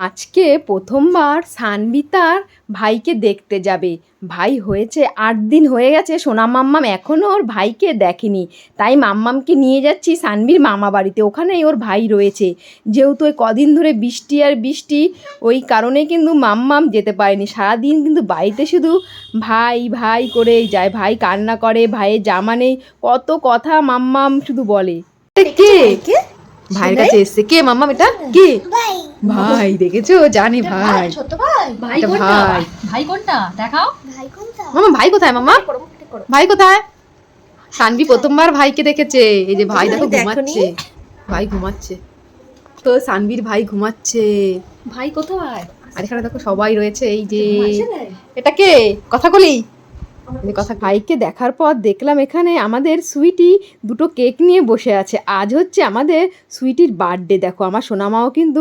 আজকে প্রথমবার সানভি তার ভাইকে দেখতে যাবে। ভাই হয়েছে আট দিন হয়ে গেছে সোনা মাম্মাম এখনও ওর ভাইকে দেখেনি। তাই মাম্মামকে নিয়ে যাচ্ছি সানভির মামা বাড়িতে। ওখানেই ওর ভাই রয়েছে। যেহেতু ওই কদিন ধরে বৃষ্টি আর বৃষ্টি ওই কারণে কিন্তু মাম্মাম যেতে পারেনি। সারাদিন কিন্তু বাড়িতে শুধু ভাই ভাই করেই যায়। ভাই কান্না করে ভাইয়ের জামা নেই। কত কথা মাম্মাম শুধু বলে। কে? ভাইয়ের কাছে এসছে। কে মাম্মাম এটা? কে? ভাই দেখেছ? জানে ভাই। ছোট ভাই। ভাই কোনটা? ভাই। কোনটা? দেখাও। ভাই কোনটা? মামা ভাই কোথায় মামা? ভাই কোথায়? সানভি প্রথমবার ভাইকে দেখেছে। এই যে ভাই দেখো ঘুমাচ্ছে। ভাই ঘুমাচ্ছে। তো সানভির ভাই ঘুমাচ্ছে। ভাই কোথায়? আর এখানে দেখো সবাই রয়েছে। এই যে এটা কে? কথা বলি? কথা ভাইকে দেখার পর দেখলাম এখানে আমাদের সুইটি দুটো কেক নিয়ে বসে আছে। আজ হচ্ছে আমাদের সুইটির বার্থডে দেখো আমার সোনামাও কিন্তু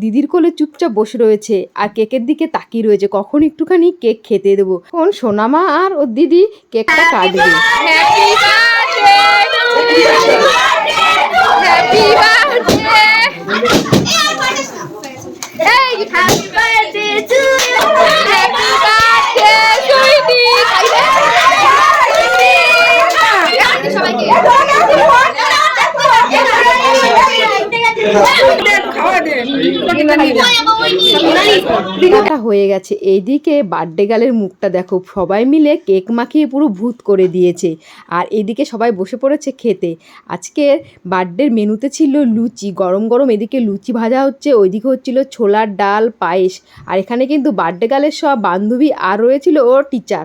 দিদির কোলে চুপচাপ বসে রয়েছে আর কেকের দিকে তাকিয়ে রয়েছে। কখন একটুখানি কেক খেতে দেবো? কোন সোনামা আর ওর দিদি কেকটা কাটবে? হয়ে গেছে এইদিকে বার্থডে গালের মুখটা দেখো, সবাই মিলে কেক মাখিয়ে পুরো ভূত করে দিয়েছে। আর এদিকে সবাই বসে পড়েছে খেতে। আজকে বার্থডের মেনুতে ছিল লুচি, গরম গরম এদিকে লুচি ভাজা হচ্ছে, ওইদিকে হচ্ছিল ছোলার ডাল, পায়েস। আর এখানে কিন্তু বার্থডে গালের সব বান্ধবী আর রয়েছিল ওর টিচার